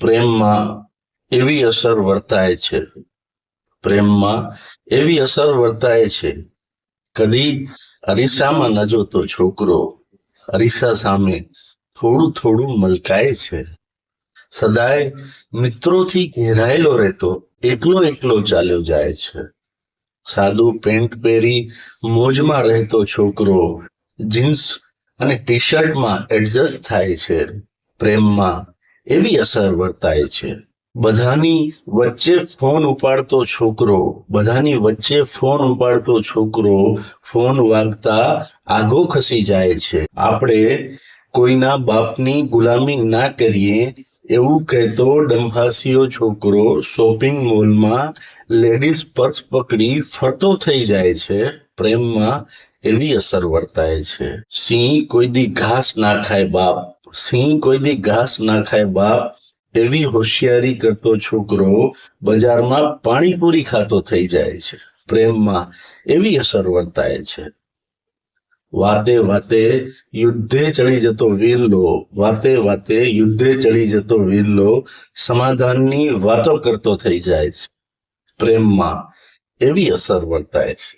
પ્રેમમાં એવી અસર વર્તાય છે. પ્રેમમાં એવી અસર વર્તાય છે. કદી અરીસામાં ન જોતો છોકરો, અરીસા સામે થોડું થોડું મલકાય છે. સદાય મિત્રોથી ઘેરાયેલો રહેતો, એકલો એકલો ચાલ્યો જાય છે. સાદું પેન્ટ પહેરી મોજમાં રહેતો છોકરો, જીન્સ અને ટી શર્ટમાં એડજસ્ટ થાય છે. પ્રેમમાં એવી અસર વર્તાય છે. બધાની વચ્ચે ફોન ઉપાડતો છોકરો, બધાની વચ્ચે ફોન ઉપાડતો છોકરો ફોન વાગતા આગો ખસી જાય છે. આપણે કોઈના બાપની ગુલામી ના કરીએ એવું કહેતો ડંભાસીઓ છોકરો શોપિંગ મોલમાં લેડીઝ પર્સ પકડી ફરતો થઈ જાય છે. પ્રેમમાં એવી અસર વર્તાય છે. સિંહ કોઈ દી ઘાસ ના ખાય બાપ. સિંહ કોઈ દી ઘાસ ના ખાય બાપ, એવી હોશિયારી કરતો છોકરો બજારમાં પાણીપુરી ખાતો થઈ જાય છે. પ્રેમમાં એવી અસર વર્તાય છે. વાતે વાતે યુદ્ધે ચડી જતો વીરલો, વાતે વાતે યુદ્ધે ચડી જતો વીરલો સમાધાનની વાતો કરતો થઈ જાય છે. પ્રેમમાં એવી અસર વર્તાય છે.